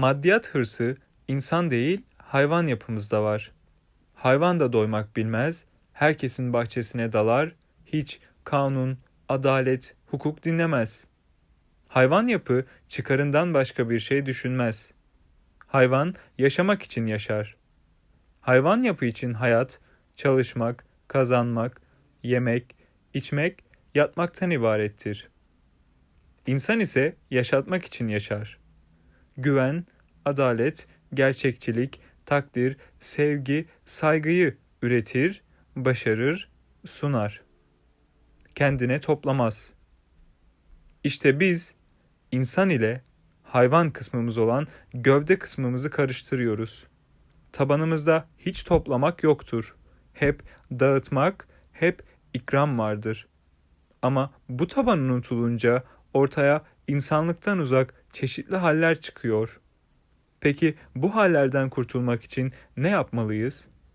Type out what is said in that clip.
Maddiyat hırsı insan değil hayvan yapımızda var. Hayvan da doymak bilmez, herkesin bahçesine dalar, hiç kanun, adalet, hukuk dinlemez. Hayvan yapı çıkarından başka bir şey düşünmez. Hayvan yaşamak için yaşar. Hayvan yapı için hayat, çalışmak, kazanmak, yemek, içmek, yatmaktan ibarettir. İnsan ise yaşatmak için yaşar. Güven, adalet, gerçekçilik, takdir, sevgi, saygıyı üretir, başarır, sunar. Kendine toplamaz. İşte biz insan ile hayvan kısmımız olan gövde kısmımızı karıştırıyoruz. Tabanımızda hiç toplamak yoktur. Hep dağıtmak, hep ikram vardır. Ama bu taban unutulunca ortaya insanlıktan uzak çeşitli haller çıkıyor. Peki bu hallerden kurtulmak için ne yapmalıyız?